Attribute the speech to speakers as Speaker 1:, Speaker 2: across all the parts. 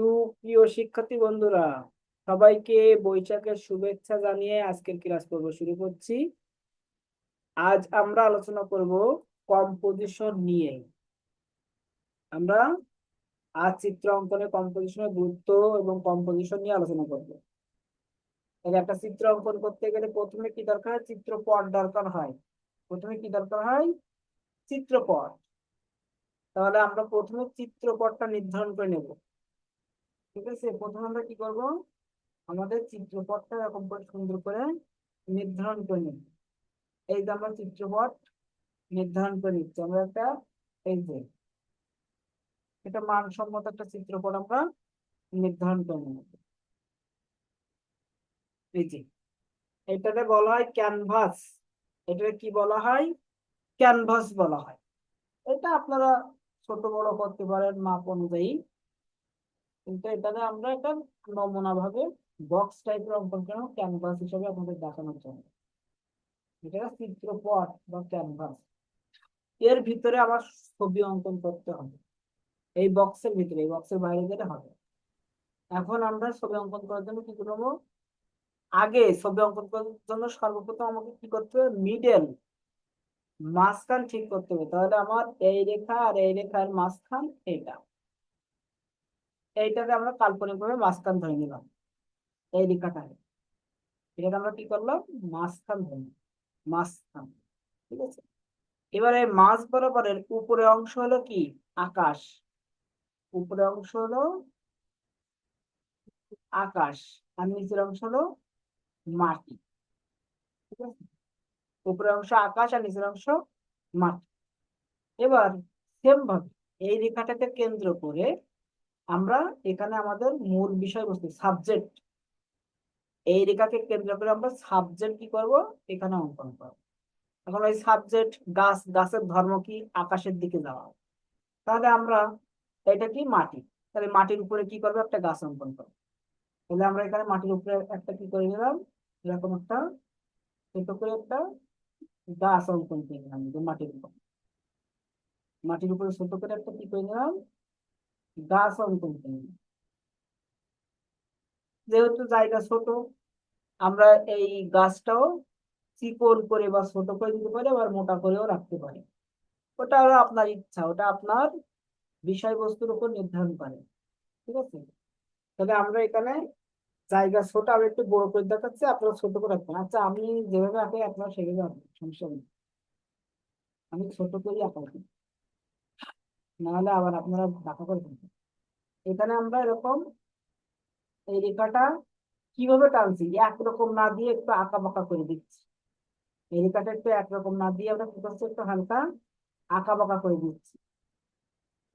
Speaker 1: সুপ্রিয় শিক্ষার্থী বন্ধুরা, সবাইকে বৈশাখের শুভেচ্ছা জানিয়ে আজকের ক্লাস পর্ব শুরু করছি। আজ আমরা আলোচনা করব কম্পোজিশন নিয়ে। আমরা আজ চিত্র অঙ্কনে কম্পোজিশনের গুরুত্ব এবং কম্পোজিশন নিয়ে আলোচনা করব। একটা চিত্র অঙ্কন করতে গেলে প্রথমে কি দরকার? হয় চিত্রপট দরকার হয়। প্রথমে কি দরকার হয়? চিত্রপট। তাহলে আমরা প্রথমে চিত্রপটটা নির্ধারণ করে নেব। ঠিক আছে, প্রথমে আমরা কি করব? আমাদের চিত্রপটটা এরকম করে সুন্দর করে নির্ধারণ করে নিব এই যে আমরা চিত্রপট নির্ধারণ করে নিচ্ছি, আমরা একটা, এই যে, এটা মানসম্মত একটা চিত্রপট আমরা নির্ধারণ করে নেব। এই যে, এটাকে বলা হয় ক্যানভাস। এটাকে কি বলা হয়? ক্যানভাস বলা হয়। এটা আপনারা ছোট বড় করতে পারেন, মাপ অনুযায়ী। কিন্তু এটাকে আমরা একটা নমুনা ভাবে বক্স টাইপের অঙ্কন কেন ক্যানভাস হিসেবে আপনাদের দেখানোর জন্য। এটা চিত্রপট বা ক্যানভাস এর ভিতরে আবার ছবি অঙ্কন করতে হবে। এই বক্সের ভিতরে, এই বক্সের বাইরে গেলে হবে। এখন আমরা ছবি অঙ্কন করার জন্য কি করব? আগে ছবি অঙ্কন করার জন্য সর্বপ্রথম আমাকে কি করতে হবে? মিডল মাঝখান ঠিক করতে হবে। তাহলে আমার এই রেখা আর এই রেখার মাঝখান এটা। এইটাকে আমরা কাল্পনিকভাবে মাঝখান ধরে নিলাম। এই রেখাটাকে। এটাকে আমরা কি করলাম? মাঝখান ধরে মাঝখান, ঠিক আছে? এবার মাঝ বরাবরের উপরে অংশ হলো কি? আকাশ। উপরে অংশ হলো আকাশ আর নিচের অংশ হলো মাটি, ঠিক আছে? উপরের অংশ আকাশ আর নিচের অংশ মাটি। এবার সেম ভাবে এই রেখাটাকে কেন্দ্র করে আমরা এখানে আমাদের মূল বিষয়বস্তু সাবজেক্ট এই রেখাকে কেন্দ্র করে আমরা সাবজেক্ট কি করব? এখানে অঙ্কন করব। এখন ওই সাবজেক্ট গাছ, গাছের ধর্ম কি? আকাশের দিকে যাওয়া। তাহলে আমরা এটা কি? মাটি। তাহলে মাটির উপরে কি করব? একটা গাছ অঙ্কন করব। তাহলে আমরা এখানে মাটির উপরে একটা কি করে নিলাম? এরকম একটা, ছোট করে একটা গাছ অঙ্কন করে নিলাম মাটির উপর। মাটির উপরে ছোট করে একটা কি করে নিলাম? গাছ অঙ্কন করে যেহেতু জায়গা ছোট, আমরা এই গাছটাও চিকন করে বা ছোট করে দিতে পারি, আবার মোটা করেও রাখতে পারি। ওটা হলো আপনার ইচ্ছা, ওটা আপনার বিষয়বস্তুর উপর নির্ধারণ করে, ঠিক আছে? তবে আমরা এখানে জায়গা ছোট আমি একটু বড় করে দেখাচ্ছি, আপনারা ছোট করে রাখবেন। আচ্ছা আমি যেভাবে আঁকাই আপনারা সেভাবে আঁকবেন, সমস্যা নেই। আমি ছোট করেই আঁকাবো। নাহলে আবার আপনারা দেখা করে ফেলবেন। এখানে আমরা এরকম এই রেখাটা কীভাবে টানছি? একরকম না দিয়ে একটু আঁকা বাঁকা করে দিচ্ছি। এই রেখাটা একটু একরকম না দিয়ে আমরা কি করছি? একটু হালকা আঁকা বাঁকা করে দিচ্ছি।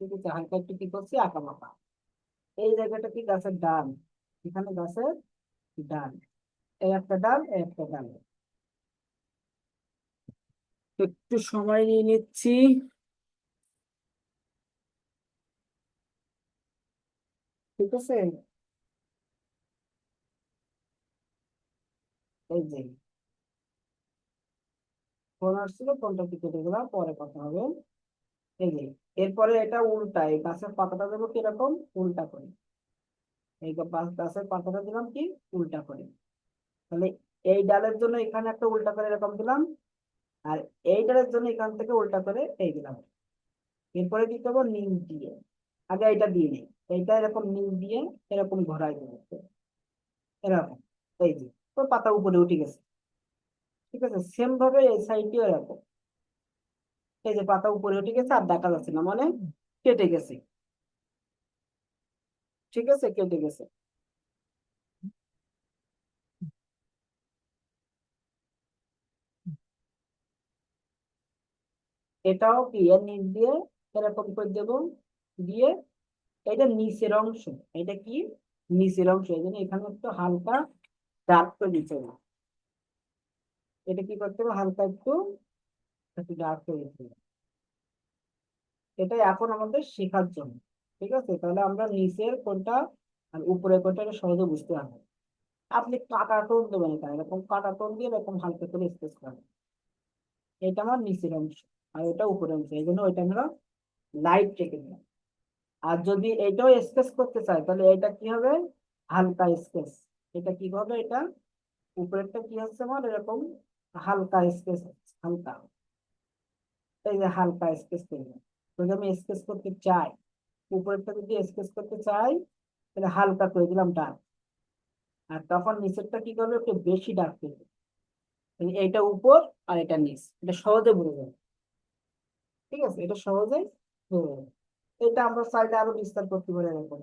Speaker 1: ঠিক আছে, হালকা একটু কি করছি? আঁকা বাঁকা। এই জায়গাটা কি? গাছের ডাল। এখানে গাছের ডাল। এই একটা ডাল, এই একটা ডাল। একটু সময় নিয়ে নিচ্ছি। ঠিক আছে এই যে ফোন আসছিল ফোনটা কেটে গেলাম পরে কথা হবে এই যে এরপরে এটা উল্টা এই গাছের পাতাটা দেবো কীরকম উল্টা করে এই গাছের পাতাটা দিলাম কি উল্টা করে তাহলে এই ডালের জন্য এখানে একটা উল্টা করে এরকম দিলাম আর এই ডালের জন্য এখান থেকে উল্টা করে এই দিলাম এরপরে কি করব নিম দিয়ে আগে এটা দিয়ে নিই এইটা এরকম নিম দিয়ে এরকম ঘোরাই দেবো এরকম, এই যে, তো পাতা উপরে উঠে গেছে। ঠিক আছে সেম ভাবে এই সাইডটিও এরকম। এই যে পাতা উপরে উঠে গেছে আর দেখা যাচ্ছে না মানে কেটে গেছে। ঠিক আছে, কেটে গেছে। এটাও কি এর নিচ দিয়ে এরকম করে দেব, দিয়ে এটা নিচের অংশ, এটা কি? নিচের অংশ, এই জন্য এখানে একটু হালকা ডার্ক করে দিতে হবে। এটা কি করতে হবে? হালকা একটু একটু ডার্ক করে দিতে হবে। এটা এখন আমাদের শেখার জন্য, ঠিক আছে? তাহলে আমরা নিচের কোনটা আর উপরের কোনটা এটা সহজে বুঝতে পারব। আপনি কাটা টোন দেবেন এখানে এরকম কাটা টোন দিয়ে এরকম হালকা করে স্কেচ করবেন এটা আমার নিচের অংশ আর ওটা উপরের অংশ, এই জন্য ওইটা আমরা লাইট রেখে দিলাম। আর যদি এটাও স্কেচ করতে চাই তাহলে এটা কি হবে? হালকা স্কেচ এটা কি হবে? এটা উপরেরটা কি হচ্ছে আমার? এরকম হালকা স্কেচ হালকা। এই যে হালকা স্কেচ করলাম যদি আমি স্কেচ করতে চাই, উপরেরটা যদি স্কেচ করতে চাই, তাহলে হালকা করে দিলাম, ডার্ক। আর তখন নিচেরটা কি করবে? একটু বেশি ডার্ক করবে এটা উপর আর এটা নিচ। এটা সহজে বোঝা যাবে। ঠিক আছে? এটা সহজেই বোঝা যাবে। এটা আমরা সাইডে আরও বিস্তার করতে পারি এরকম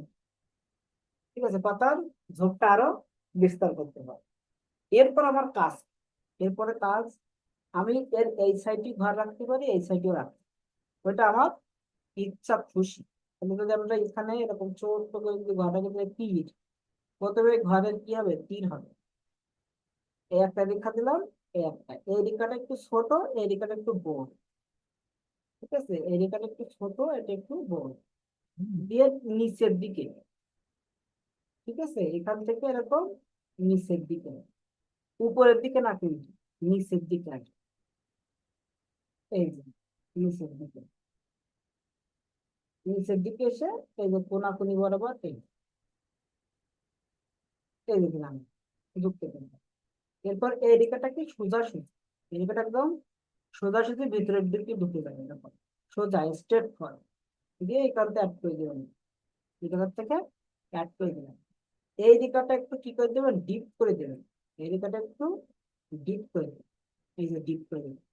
Speaker 1: ঠিক আছে পাতার ঝোপটা আরও বিস্তার করতে পারি এরপর আমার কাজ। এরপরে কাজ, আমি এর এই সাইডটি ঘর রাখতে পারি, এই সাইডেও রাখতে। ওইটা আমার ইচ্ছা খুশি। আমি যদি আমরা এখানে এরকম ছোট্ট করে যদি ঘরটা যদি তীর, প্রথমে ঘরের কি হবে? তীর হবে। এই একটা রেখা দিলাম, এই একটা। এই রেখাটা একটু ছোট, এই রেখাটা একটু বড়। ঠিক আছে? এই রেখাটা একটু ছোট এটা একটু বড়। দিয়ে নিচের দিকে। ঠিক আছে? এখান থেকে এরকম নিচের দিকে। উপরের দিকে না কিন্তু নিচের দিকে আগে এই যে নিচের দিকে। নিচের দিকে এসে এই যে কোনাকুনি বরাবর এই এই দিলাম। যুক্ত এরপর এই রেখাটা কি সোজাসুজি এই রেখাটা একদম সোজাসুজি ভিতরের দিকে ঢুকে যাবে এরকম। সোজা স্ট্রেট ফর দিয়ে এই কারণে অ্যাড করে দেবেন। এই জায়গা থেকে অ্যাড করে দিলাম এই রেখাটা একটু কি করে দেবেন? ডিপ করে দেবেন। এই রেখাটা একটু ডিপ করে দেবেন। এই যে ডিপ করে দেবেন।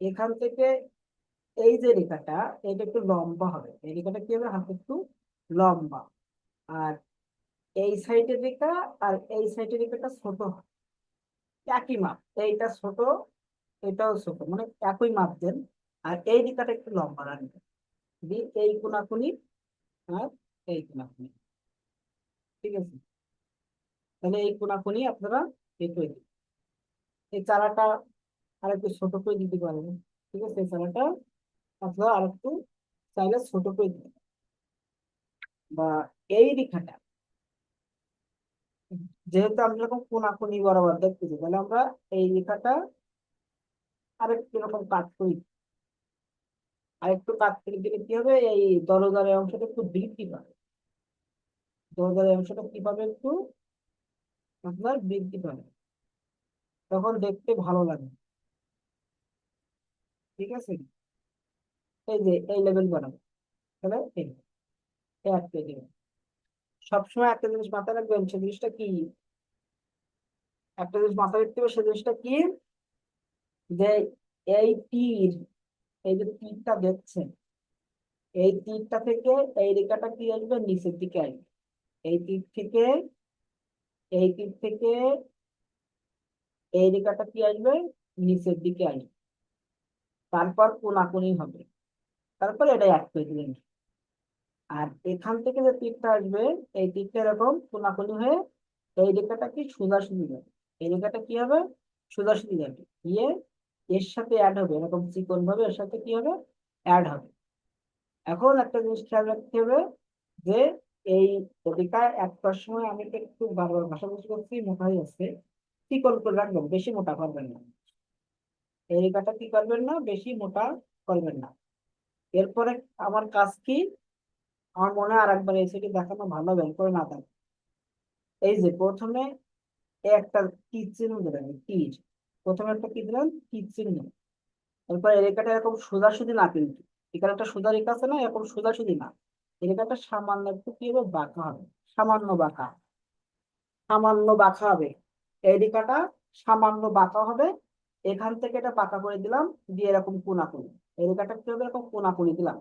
Speaker 1: এখান থেকে এই যে রেখাটা, এটা একটু লম্বা হবে। এই রেখাটা কি হবে? হাতে একটু লম্বা। আর এই সাইডের রেখা আর এই সাইডের রেখাটা ছোট একই মাপ। এইটা ছোট এটাও ছোট মানে একই মাপ দেন। আর এই রেখাটা একটু লম্বা রাখবেন দিয়ে এই কোনাকুনি আর এই কোনাকুনি। ঠিক আছে? তাহলে এই কোনাকুনি আপনারা এই দিন এই চারাটা আর একটু ছোট করে দিতে পারবেন। ঠিক আছে? এই চারাটা আপনারা আর একটু চাইলে ছোট করে দিতে বা এই রেখাটা, যেহেতু আমরা এরকম কোনাকুনি বরাবর দেখতেছি, তাহলে আমরা এই রেখাটা আরেকটু এরকম কাট করি আর একটু কাট করে দিলে কি হবে? এই দরজারের অংশটা একটু বৃদ্ধি পাবে। দরজারের অংশটা কি পাবে একটু? আপনার বৃদ্ধি পাবে। তখন দেখতে ভালো লাগে। ঠিক আছে? এই যে, এই লেভেল বানাবো। তাহলে এই সবসময় একটা জিনিস মাথায় রাখবেন, সে জিনিসটা কি? একটা জিনিস মাথায় রাখতে হবে, সে জিনিসটা কি? যে এই তীর, এই যে তীরটা দেখছেন, এই তীরটা থেকে এই রেখাটা কি আসবে? নিচের দিকে আসবে। এই তীর থেকে, এই তীর থেকে এই রেখাটা কি আসবে? নিচের দিকে আসবে। তারপর কোনাকুনি হবে। তারপর এটা এক দিলেন। আর এখান থেকে যে তীরটা আসবে, এই তীরটা এরকম কোনাকুনি হয়ে এই রেখাটা কি সোজাসুজি যাবে। এই রেখাটা কি হবে? সোজাসুজি যাবে। গিয়ে এর সাথে অ্যাড হবে, এরকম চিকন ভাবে এর সাথে কি হবে? অ্যাড হবে। এখন একটা জিনিস খেয়াল রাখতে হবে যে এই রেখায় একটার সময় আমি একটু বারবার ভাষা বুঝতে করছি মোটা হয়ে যাচ্ছে চিকন করে রাখবেন বেশি মোটা করবেন না। এই রেখাটা কি করবেন না, বেশি মোটা করবেন না। এরপরে আমার কাজ কি? আমার মনে হয় আর একবার এই সাইডে দেখানো ভালো, বের করে না দেন এই যে প্রথমে একটা তীর চিহ্ন দিলেন তীর। প্রথমে একটা কি দিলেন তীর চিহ্ন। এরপর এই রেখাটা এরকম সোজাসুজি না কিন্তু। এখানে একটা সোজা রেখা আছে না, এরকম সোজাসুজি না। এই রেখাটা সামান্য একটু কি হবে? বাঁকা হবে। সামান্য বাঁকা। সামান্য বাঁকা হবে। এই রেখাটা সামান্য বাঁকা হবে। এখান থেকে এটা বাঁকা করে দিলাম, দিয়ে এরকম কোনাকুনি। এই রেখাটা কি হবে? এরকম কোনাকুনি দিলাম।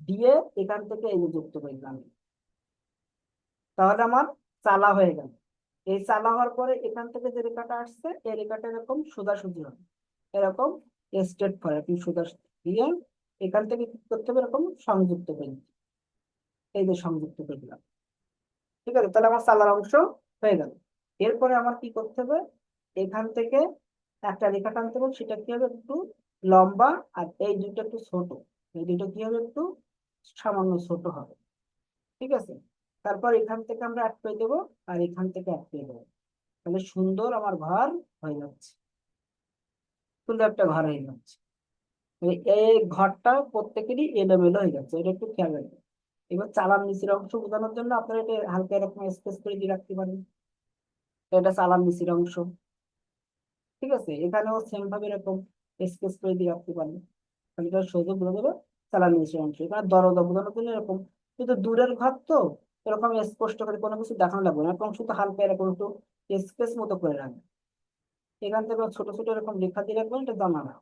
Speaker 1: দিয়ে এখান থেকে এই যুক্ত করে দিলাম। তাহলে আমার চালা হয়ে গেল। এই চালা হওয়ার পরে এখান থেকে যে রেখাটা আসছে, এই রেখাটা এরকম সোজাসুজি হবে। এরকম স্ট্রেট করে আপনি সোজাসুজি দিয়ে এখান থেকে কি করতে হবে? এরকম সংযুক্ত করে এই যে সংযুক্ত করে দিলাম। ঠিক আছে? তাহলে আমার চালার অংশ হয়ে গেল। এরপরে আমার কি করতে হবে? এখান থেকে একটা রেখা টানতে হবে, সেটা কি হবে? একটু লম্বা আর এই দুটো একটু ছোট। এই দুটো কি হবে? একটু সামান্য ছোট হবে। ঠিক আছে? তারপর এখান থেকে আমরা পেয়ে দেবো, আর এখান থেকে পেয়ে দেবো। তাহলে সুন্দর আমার ঘর হয়ে যাচ্ছে। সুন্দর একটা ঘর হয়ে যাচ্ছে। এই ঘরটা প্রত্যেকেরই এলোমেলো হয়ে যাচ্ছে, এটা একটু খেয়াল রাখবেন। এবার চালার নিচের অংশ বোঝানোর জন্য আপনারা এটা হালকা এরকম স্পেস করে দিয়ে রাখতে পারেন। এটা চালার নিচের অংশ। ঠিক আছে? এখানেও সেম ভাবে এরকম স্পেস করে দিয়ে রাখতে পারেন। তাহলে এটা সোজা বোঝা যাবে চালার নিচের অংশ। এখানে দরজা বোঝানোর জন্য এরকম কিন্তু দূরের ঘর তো এরকম স্পষ্ট করে কোনো কিছু দেখানো লাগবে না এরকম শুধু হালকা এরকম একটু স্পেস মতো করে রাখবেন এখান থেকে ছোট ছোট এরকম রেখা দিয়ে রাখবেন এটা জানালা।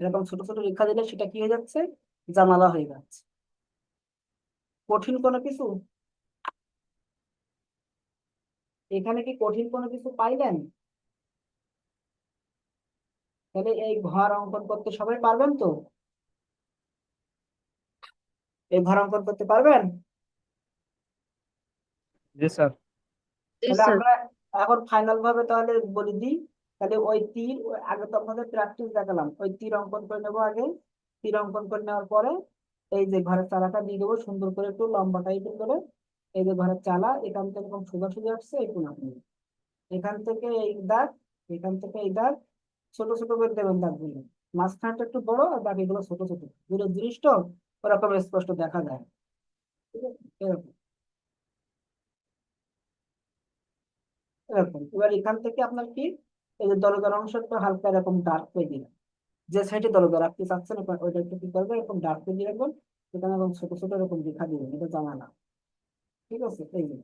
Speaker 1: এরকম ছোট ছোট রেখা দিলে সেটা কি হয়ে যাচ্ছে? জানালা হয়ে যাচ্ছে। কঠিন কোনো কিছু? এখানে কি কঠিন কোনো কিছু পাইলেন? তাহলে এই ঘর অঙ্কন করতে সবাই পারবেন তো? এই ঘর অঙ্কন করতে পারবেন?
Speaker 2: জি স্যার।
Speaker 1: তাহলে আমরা এখন ফাইনাল ভাবে তাহলে বলে দিই তাহলে ওই তীর ওই আগে তো আপনাদের প্র্যাকটিস দেখালাম ওই তীর অঙ্কন করে নেব আগে। তীর অঙ্কন করে নেওয়ার পরে এই যে ঘরের চালাটা দিয়ে দেবো সুন্দর করে একটু লম্বা টাইপের করে। এই যে ঘরের চালা এখান থেকে এরকম সোজা সোজা আসছে এই কোন আপনি এখান থেকে এই দাগ এখান থেকে এই দাগ ছোট ছোট করে দেবেন দাগগুলো। মাঝখানটা একটু বড় আর বাকিগুলো ছোট ছোট। দূরের তো ওরকম স্পষ্ট দেখা যায়। ঠিক আছে? এরকম। এরকম। এবার এখান থেকে আপনার কি? এই যে দরজার অংশটা হালকা এরকম ডার্ক করে দিলাম যে সাইডে দরজা রাখতে চাচ্ছেন ওইটা একটু কি করবেন? এরকম ডার্ক করে দিয়ে রাখবেন। এখানে এরকম ছোট ছোট এরকম লেখা দিবেন। এটা জানা না। ঠিক আছে? এই যে।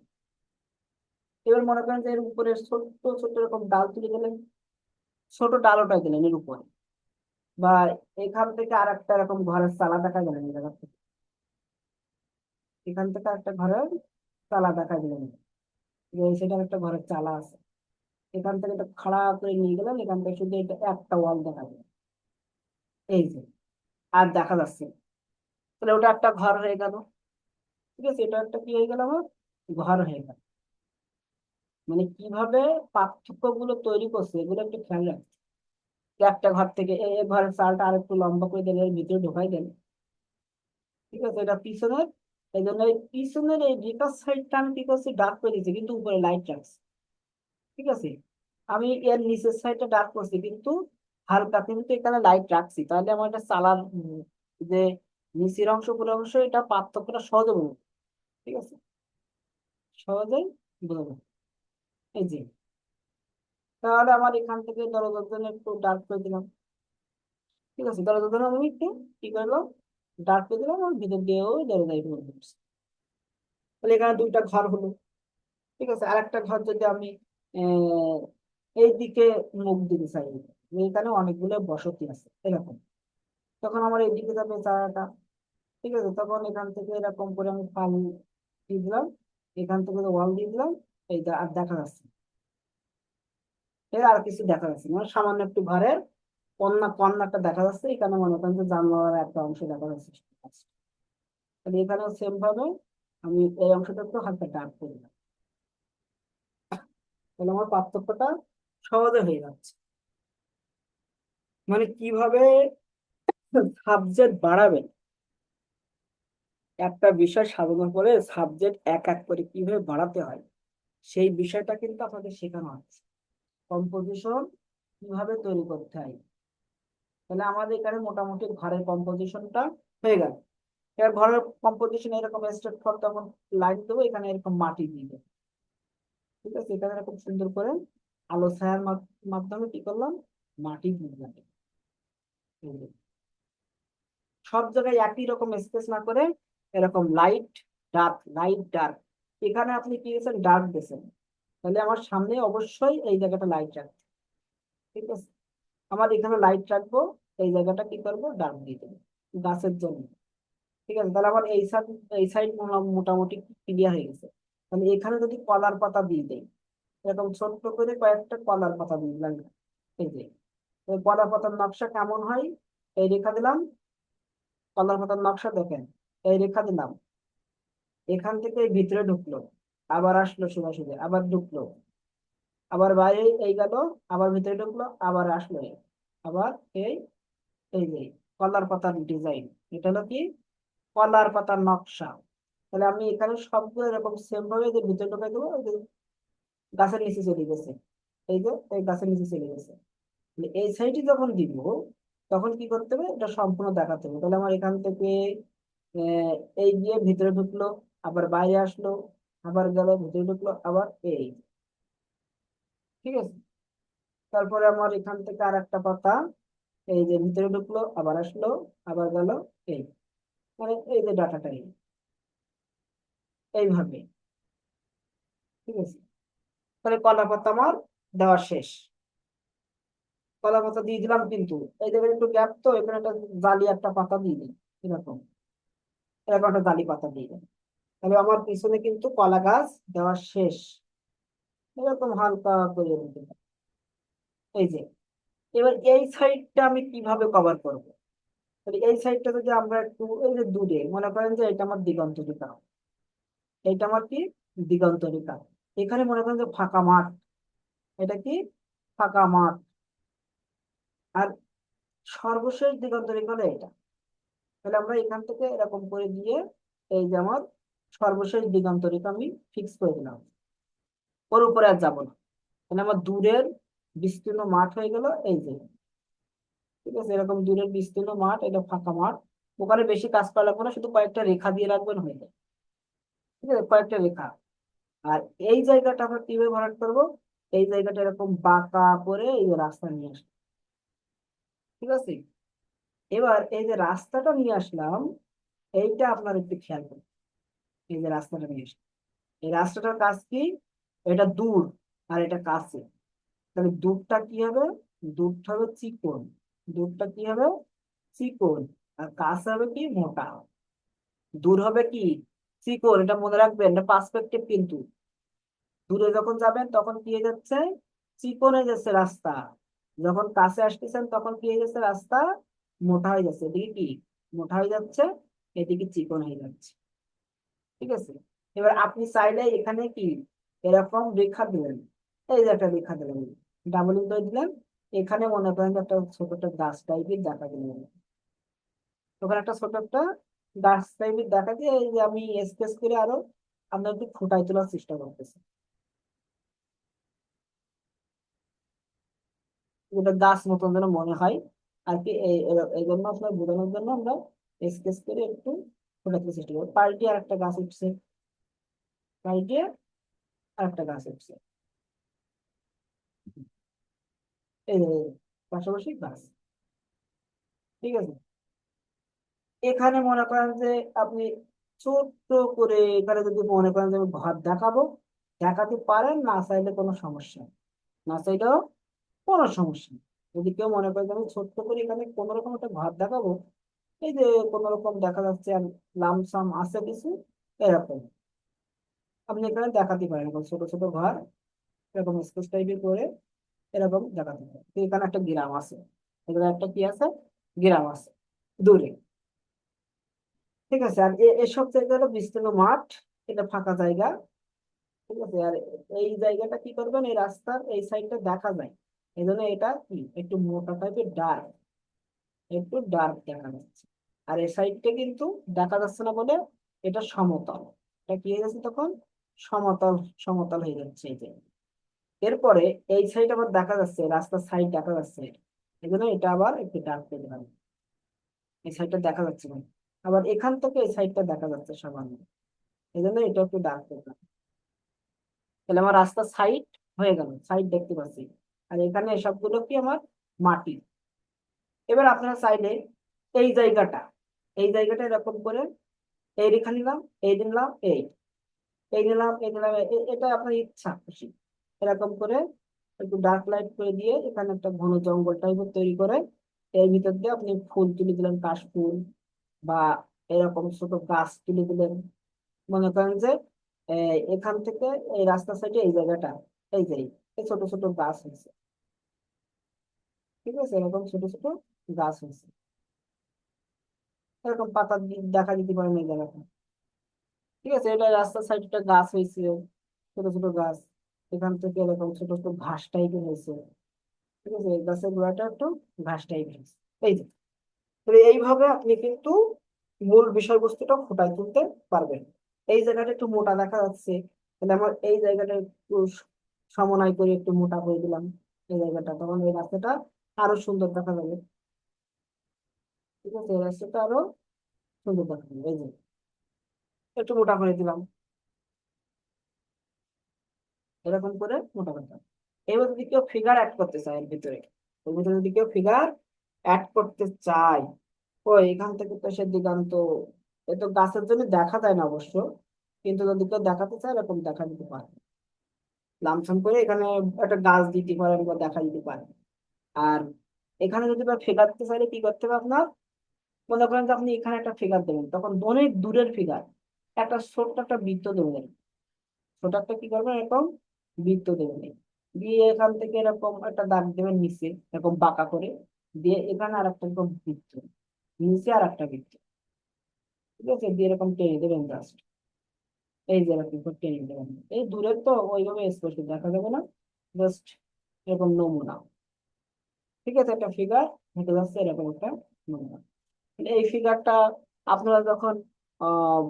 Speaker 1: এবার মনে করেন যে এর উপরে ছোট্ট ছোট্ট এরকম ডাল তুলে দিলেন। ছোট ডাল ডালটা দিলেন এর উপরে। বা এখান থেকে আর একটা এরকম ঘরের চালা দেখা গেলেন এই জায়গা থেকে। এখান থেকে একটা ঘরের চালা দেখা দিলেন এই সেটার একটা ঘরের চালা আছে। এখান থেকে এটা খাড়া করে নিয়ে গেলেন, এখান থেকে শুধু এটা একটা ওয়াল দেখা যাবে এই যে, আর দেখা যাচ্ছে তাহলে ওটা একটা ঘর হয়ে গেল। ঠিক আছে, এটা একটা কি হয়ে গেল আমার? ঘর হয়ে গেল। মানে কীভাবে পার্থক্যগুলো তৈরি করছে, এগুলো একটু খেয়াল রাখছে একটা ঘর থেকে এই ঘরের চালটা আর একটু লম্বা করে দিলে এর ভিতরে ঢোকাই দেন। ঠিক আছে, এটা পিছনের এই জন্য এই পিছনের এই রেখার সাইডটা আমি কি করছি ডার্ক করে দিয়েছি, কিন্তু উপরে লাইট রাখছি। ঠিক আছে? আমি এর নিচের সাইডটা ডার্ক করছি, কিন্তু হালকা, কিন্তু এখানে লাইট রাখছি। তাহলে আমার এটা চালার যে নিচের অংশ পুরো অংশ এটা পার্থক্যটা সহজে বোঝা ঠিক আছে? সহজেই বোঝা যাবে এই যে। তাহলে আমার এখান থেকে দরজার জন্য একটু ডার্ক করে দিলাম। ঠিক আছে? দরজার জন্য আমি একটু কি করলাম? করে দিলাম আর ভিতর দিয়েও দরজায় ঢুকে দিচ্ছি তাহলে এখানে দুইটা ঘর হলো, ঠিক আছে? আর একটা ঘর যদি আমি এই দিকে মুখ দিতে চাই এখানে অনেকগুলো বসতি আছে, এরকম। তখন আমার এইদিকে যাবে চারাটা, ঠিক আছে? তখন এখান থেকে এরকম করে আমি ফাল দিয়ে দিলাম, এখান থেকে ওয়াল দিয়ে দিলাম এই দে- আর দেখা যাচ্ছে। এর আর কিছু দেখা যাচ্ছে না। মানে সামান্য একটু ঘরের কন্যা কর্নারটা দেখা যাচ্ছে, এখানে মনে করেন যে জানলার একটা অংশ দেখা যাচ্ছে। তাহলে এখানেও সেম ভাবে আমি এই অংশটা একটু হালকা ডার্ক করে দিলাম। তাহলে আমার পার্থক্যটা সহজে হয়ে যাচ্ছে। মানে কীভাবে সাবজেক্ট বাড়াবেন? একটা বিষয় সাজানোর পরে সাবজেক্ট এক এক করে কীভাবে বাড়াতে হয়? সেই বিষয়টা কিন্তু আপনাদের শেখানো হচ্ছে কম্পোজিশন কীভাবে তৈরি করতে হয়? তাহলে আমাদের এখানে মোটামুটি ঘরের কম্পোজিশনটা হয়ে গেল। এবার ঘরের কম্পোজিশন এরকম স্টেট ফর তখন লাইন দেবো, এখানে এরকম মাটি দিয়ে ঠিক আছে? এখানে এরকম সুন্দর করে আলো ছায়ার মাধ- মাধ্যমে কি করলাম? মাটি দিয়ে দিলাম। সব জায়গায় একই রকম স্পেস না করে এরকম লাইট ডার্ক লাইট ডার্ক এখানে আপনি কি গেছেন ডার্ক দিয়েছেন। তাহলে আমার সামনে অবশ্যই এই জায়গাটা লাইট রাখতে ঠিক আছে? আমার এখানে লাইট রাখব, এই জায়গাটা কি করব? ডার্ক দিয়ে দেবো গাছের জন্য। ঠিক আছে? তাহলে আমার এই সাইড এই সাইড মোটামুটি ক্লিয়ার হয়ে গেছে। তাহলে এখানে যদি কলার পাতা দিয়ে দেয় এরকম ছোট্ট করে কয়েকটা কলার পাতা দিয়ে দিলাম। এই যে কলার পাতার নকশা কেমন হয়? এই রেখা দিলাম। কলার পাতার নকশা দেখেন, এই রেখা দিলাম। এখান থেকে ভিতরে ঢুকলো। আবার আসলো সোজা সোজা, আবার ঢুকলো। আবার বাইরে এই গেল, আবার ভিতরে ঢুকলো, আবার আসলো আবার এই এই যে, কলার পাতার ডিজাইন এটা হলো কি? কলার পাতার নকশা। তাহলে আমি এখানে সবগুলো এরকম সেম ভাবে যে ভিতরে ঢুকাই দেবো গাছের নিচে চলে গেছে। এই যে, এই গাছের নিচে চলে গেছে। এই সাইডে যখন দিব, তখন কি করতে হবে? এটা সম্পূর্ণ দেখাতে হবে। তাহলে আমার এখান থেকে এই গিয়ে ভিতরে ঢুকলো, আবার বাইরে আসলো, আবার গেল, ভিতরে ঢুকলো, আবার এই। ঠিক আছে? তারপরে আমার এখান থেকে আর একটা পাতা, এই যে ভিতরে ঢুকলো, আবার আসলো, আবার গেল, এই। মানে এই যে ডাটাটা এই। এইভাবে। ঠিক আছে? তাহলে কলা পাতা আমার দেওয়া শেষ। কলা পাতা দিয়ে দিলাম কিন্তু, এই জায়গায় একটু গ্যাপ তো এখানে একটা জালি, একটা পাতা দিয়ে দিই, এরকম। এরকম একটা জালি পাতা দিয়ে দিই তাহলে আমার পিছনে কিন্তু কলা গাছ দেওয়া শেষ। এরকম হালকা করে দিতে হবে। এই যে, এবার এই সাইডটা আমি কীভাবে কভার করব? এই সাইডটা যদি আমরা একটু, এই যে দূরে, মনে করেন যে এটা আমার দিগন্ত রেখা এটা আমার কি? দিগন্ত রেখা এখানে মনে করেন যে ফাঁকা মাঠ। এটা কি? ফাঁকা মাঠ। আর সর্বশেষ দিগন্ত রেখা হলো এটা তাহলে আমরা এখান থেকে এরকম করে দিয়ে এই যে আমার সর্বশেষ দিগন্ত রেখা আমি ফিক্স করে দিলাম। ওর উপরে আর যাব না। তাহলে আমার দূরের বিস্তীর্ণ মাঠ হয়ে গেল এই যে। ঠিক আছে, এরকম দূরের বিস্তীর্ণ মাঠ, এটা ফাঁকা মাঠ। ওখানে বেশি কাজ করা লাগবে না, শুধু কয়েকটা রেখা দিয়ে রাখবেন হয়ে যায় ঠিক আছে, কয়েকটা রেখা। আর এই জায়গাটা আমরা কীভাবে ভরাট করব? এই জায়গাটা এরকম বাঁকা করে এই রাস্তা নিয়ে আসলাম ঠিক আছে? এবার এই যে রাস্তাটা নিয়ে আসলাম, এইটা আপনার একটু খেয়াল করুন। এই যে রাস্তাটা নিয়ে আসলাম। এই রাস্তাটার কাজ কি? এটা দূর আর এটা কাছে। তাহলে দূরটা কি হবে? দূরটা হবে চিকন দূরটা কি হবে? চিকন আর কাছে হবে কি? মোটা। দূর হবে কি? চিকন এটা মনে রাখবেন, এটা পার্সপেক্টিভ কিন্তু। দূরে যখন যাবেন, তখন কি হয়ে যাচ্ছে? চিকন হয়ে যাচ্ছে রাস্তা। যখন কাছে আসতেছেন, তখন কি হয়ে যাচ্ছে? রাস্তা মোটা হয়ে যাচ্ছে। এদিকে কি? মোটা হয়ে যাচ্ছে, এদিকে চিকন হয়ে যাচ্ছে। ঠিক আছে? এবার আপনি চাইলে এখানে কি এরকম রেখা দিলেন। এই যে একটা রেখা দিলেন। ডাবলিং করে দিলেন। এখানে মনে করেন একটা ছোট একটা গাছ টাইপের দেখা দিলেন ওখানে একটা ছোট একটা গাছ টাইপের দেখা দিয়ে এই যে আমি স্কেচ করে আরও আমরা একটু ফুটাই তোলার চেষ্টা করতেছি। যেটা গাছ মতন যেন মনে হয় আর কি, এই জন্য আপনার বোঝানোর জন্য আমরা স্কেচ করে একটু ফোটাতে চেষ্টা করব। পাল্টে আর একটা গাছ উঠছে। পাল্টে আর একটা গাছ উঠছে পাশাপাশি গাছ। ঠিক আছে? এখানে মনে করেন যে আপনি ছোট্ট করে এখানে যদি মনে করেন যে আমি ঘর দেখাবো, দেখাতে পারেন, না চাইলে কোনো সমস্যা না চাইলেও কোনো সমস্যা যদি কেউ মনে করে যে আমি ছোট্ট করে এখানে কোনো রকম একটা ভাত দেখাবো, এই যে কোনো রকম দেখা যাচ্ছে, লামসাম আছে কিছু, এরকম। আপনি এখানে দেখাতে পারেন ছোট ছোট ঘর, এরকম স্কেচ টাইপের করে এরকম দেখাতে পারেন। তো এখানে একটা গ্রাম আছে, এখানে একটা কি আছে? গ্রাম আছে, দূরে। ঠিক আছে, আর এসব জায়গা হলো বিস্তীর্ণ মাঠ, এটা ফাঁকা জায়গা। ঠিক আছে, আর এই জায়গাটা কি করবেন? এই রাস্তার এই সাইডটা দেখা যায়। এই জন্য এটা কি? একটু মোটা টাইপের ডার্ক, একটু ডার্ক দেখা যাচ্ছে। আর এই সাইডটা কিন্তু দেখা যাচ্ছে না বলে এটা সমতল। এটা কি হয়ে যাচ্ছে তখন? সমতল সমতল হয়ে যাচ্ছে এই এরপরে এই সাইড আবার দেখা যাচ্ছে, রাস্তার সাইড দেখা যাচ্ছে। এই জন্য এটা আবার একটু ডার্ক করে দিলাম এই সাইডটা দেখা যাচ্ছে না। আবার এখান থেকে এই সাইডটা দেখা যাচ্ছে সামান্য। এই জন্য এটা একটু ডার্ক করে দিলাম তাহলে আমার রাস্তার সাইড হয়ে গেল। সাইড দেখতে পাচ্ছি। আর এখানে সবগুলো কি আমার? মাটি। এবার আপনারা চাইলে এই জায়গাটা এই জায়গাটা এরকম করে, এই রেখা নিলাম, এই নিলাম এই। এই নিলাম এই নিলাম এটা আপনার ইচ্ছা খুশি। এরকম করে একটু ডার্ক লাইট করে দিয়ে এখানে একটা ঘন জঙ্গল টাইপের তৈরি করে, এর ভিতর দিয়ে আপনি ফুল তুলে দিলেন কাশ ফুল বা এরকম ছোট গাছ তুলে দিলেন। মনে করেন যে এখান থেকে এই রাস্তা সাইডে এই জায়গাটা, এই যে, এই ছোট ছোট গাছ হয়েছে। ঠিক আছে? এরকম ছোট ছোট গাছ হয়েছে। এরকম পাতা দেখা দিতে পারেন এই জায়গাটা। ঠিক আছে, এটা রাস্তার সাইডে একটা গাছ হয়েছে ছোট ছোট গাছ। এখান থেকে এরকম ছোট ছোট ঘাস টাইপের হয়েছে। ঠিক আছে, এই গাছের গোড়াটা একটু ঘাস টাইপের হয়েছে এই যে তাহলে এইভাবে আপনি কিন্তু মূল বিষয়বস্তুটা ফুটাই তুলতে পারবেন। এই জায়গাটা একটু মোটা দেখা যাচ্ছে। তাহলে আমার এই জায়গাটা একটু সমন্বয় করে একটু মোটা করে দিলাম, এই জায়গাটা। তখন এই রাস্তাটা আরও সুন্দর দেখা যাবে। ঠিক আছে, এই রাস্তাটা আরও সুন্দর দেখা যাবে। এই যে একটু মোটা করে দিলাম। এরকম করে মোটা করে দিলাম। এবার যদি কেউ ফিগার অ্যাড করতে চায় এর ভিতরে এর ভিতরে যদি কেউ ফিগার অ্যাড করতে চায়, ও এখান থেকে তো সে দিগান্ত, এ তো গাছের জন্য দেখা যায় না অবশ্য, কিন্তু যদি কেউ দেখাতে চায় এরকম দেখা দিতে পারে। লামসাম করে এখানে একটা গাছ দিতে পারেন বা দেখা দিতে পারেন আর এখানে যদি ফিগার দিতে চাইলে কি করতে হবে আপনার? মনে করেন যে আপনি এখানে একটা ফিগার দেবেন, তখন অনেক দূরের ফিগার একটা ছোট্ট একটা বৃত্ত দেবেন ছোট একটা কি করবেন এরকম বৃত্ত দেবেন দিয়ে এখান থেকে এরকম একটা দাগ দেবেন নিচে, এরকম বাঁকা করে। দিয়ে এখানে আর একটা এরকম বৃত্ত, নিচে আর একটা বৃত্ত। ঠিক আছে? দিয়ে এরকম টেনে দেবেন জাস্ট এই যে এরকম টেনে দেবেন। এই দূরের তো ওইভাবে স্পষ্ট দেখা যাবে না। জাস্ট এরকম নমুনা। ঠিক আছে? একটা ফিগার হেঁটে যাচ্ছে এরকম একটা নমুনা। মানে এই ফিগারটা আপনারা যখন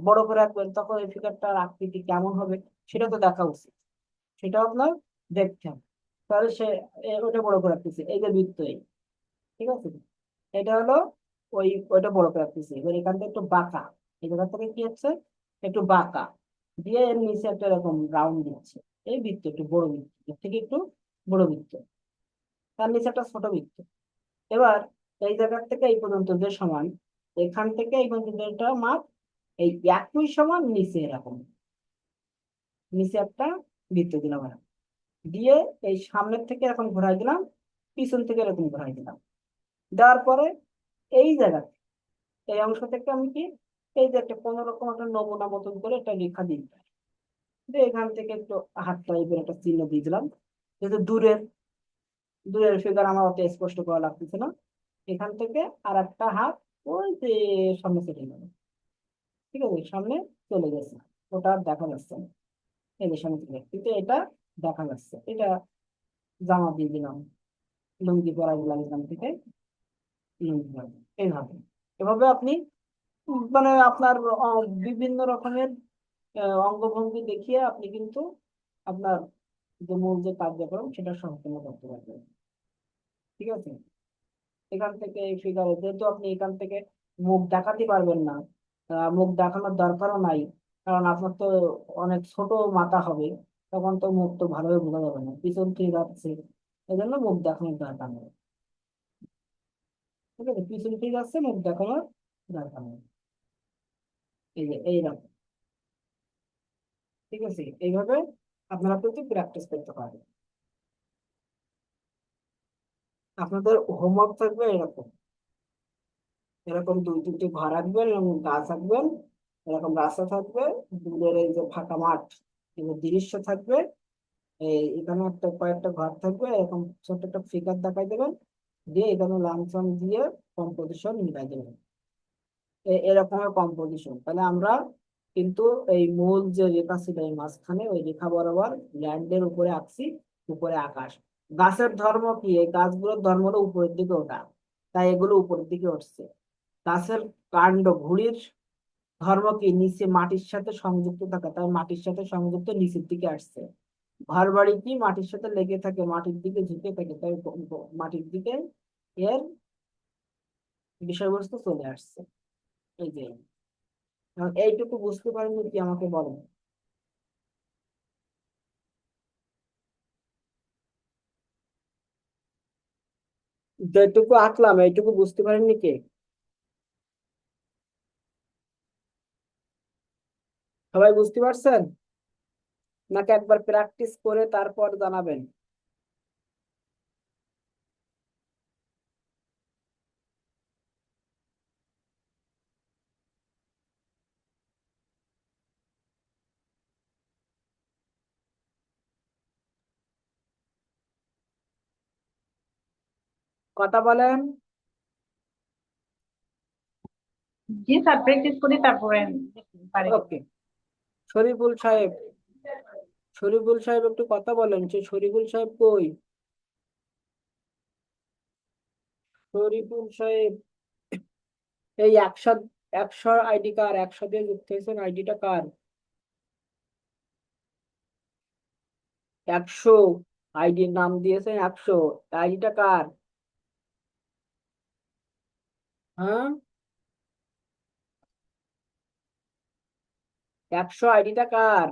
Speaker 1: বড় করে রাখবেন, তখন এই ফিগারটার আকৃতি কেমন হবে সেটা তো দেখা উচিত। সেটা আপনার দেখতে হবে। তাহলে সে ওটা বড় করে রাখতেছে, এই যে বৃত্ত এই, ঠিক আছে? এটা হলো ওই, ওইটা বড় করে রাখতেছে। এবার এখান থেকে একটু বাঁকা, এই জায়গা থেকে কি হচ্ছে? একটু বাঁকা, দিয়ে এর নিচে একটা এরকম রাউন্ড দিচ্ছে। এই বৃত্ত, একটু বড় বৃত্ত, এর থেকে একটু বড় বৃত্ত। তার নিচে একটা ছোট বৃত্ত। এবার এই জায়গা থেকে এই পর্যন্ত যে সমান, এখান থেকে এই পর্যন্ত মাপ এই একই সমান নিচে এরকম। নিচে একটা বৃত্ত দিলাম এরকম। দিয়ে এই সামনের থেকে এরকম ঘোরাই দিলাম, পিছন থেকে এরকম ঘোরাই দিলাম। দেওয়ার পরে এই জায়গা এই অংশ থেকে আমি কি, এই যে একটা কোনো রকম একটা নমুনা মতন করে একটা রেখা দিই দিয়ে এখান থেকে একটু হাত টাইপের একটা চিহ্ন দিয়ে দিলাম। যেহেতু দূরের দূরের ফিগার আমার অত স্পষ্ট করা লাগতেছে না। এখান থেকে আর একটা হাত ওই যে সামনে চলে গেল। ঠিক আছে সামনে চলে গেছে। ওটা আর দেখা যাচ্ছে না। এই যে সামনে চলে। কিন্তু এটা দেখা যাচ্ছে এটা জামা দিয়ে দিলাম। লুঙ্গি পরা দিলাম এখান থেকে। লুঙ্গি পরা। এইভাবে। এভাবে আপনি মানে আপনার বিভিন্ন রকমের অঙ্গভঙ্গি দেখিয়ে আপনি কিন্তু আপনার যে মূল যে কার্যক্রম, সেটা সম্পূর্ণ করতে পারবেন। ঠিক আছে? এখান থেকে ফিগারে যেহেতু আপনি এখান থেকে মুখ দেখাতে পারবেন না মুখ দেখানোর দরকারও নাই। কারণ আপনার তো অনেক ছোট মাথা হবে, তখন তো মুখ তো ভালোভাবে বোঝা যাবে না। পিছন থেকে যাচ্ছে জন্য মুখ দেখানোর দরকার নেই। ঠিক আছে? পিছন থেকে যাচ্ছে, মুখ দেখানোর দরকার নেই। এই যে এইরকম ঠিক আছে? এইভাবে আপনারা কিন্তু প্র্যাকটিস করতে পারবেন আপনাদের হোমওয়ার্ক থাকবে এরকম। এরকম দুই তিনটি ঘর আঁকবেন এবং গাছ আঁকবেন, এরকম রাস্তা থাকবে, দূরের এই যে ফাঁকা মাঠ এবং দৃশ্য থাকবে, এই এখানে একটা কয়েকটা ঘর থাকবে, এরকম ছোট একটা ফিগার দেখাই দেবেন, দিয়ে এখানে লামসাম দিয়ে কম্পোজিশন মিলাই দেবেন। এ- এরকমের কম্পোজিশন তাহলে আমরা কিন্তু এই মূল যে রেখা ছিল এই মাঝখানে, ওই রেখা বরাবর ল্যান্ডের উপরে আঁকছি, উপরে আকাশ। গাছের ধর্ম কি? এই গাছগুলোর ধর্ম হলো উপরের দিকে ওঠা। তাই এগুলো উপরের দিকে উঠছে। গাছের কাণ্ড, ঘুড়ির ধর্ম কি? নিচে মাটির সাথে সংযুক্ত থাকা, তাই মাটির সাথে সংযুক্ত নিচের দিকে আসছে। ঘর বাড়ি কি? মাটির সাথে লেগে থাকে, মাটির দিকে ঝুঁকে থাকে, তাই মাটির দিকে এর বিষয়বস্তু চলে আসছে। এই যে এইটুকু বুঝতে পারেননি কি আমাকে বলেন? যেটুকু আঁকলাম, এইটুকু বুঝতে পারেননি কে? সবাই বুঝতে পারছেন? নাকি একবার প্র্যাকটিস করে তারপর জানাবেন? কথা বলেন।
Speaker 2: জি স্যার প্র্যাকটিস করি তারপরে পারি।
Speaker 1: ওকে শরীফুল সাহেব শরীফুল সাহেব একটু কথা বলেন, সে শরীফুল সাহেব কই? শরীফুল সাহেব, এই একশো একশো আইডি কার? একশো দিয়ে যুক্ত হয়েছেন, আইডিটা কার? একশো আইডির নাম দিয়েছেন, একশো আইডিটা কার? হ্যাঁ? একশো আইডিটা কার?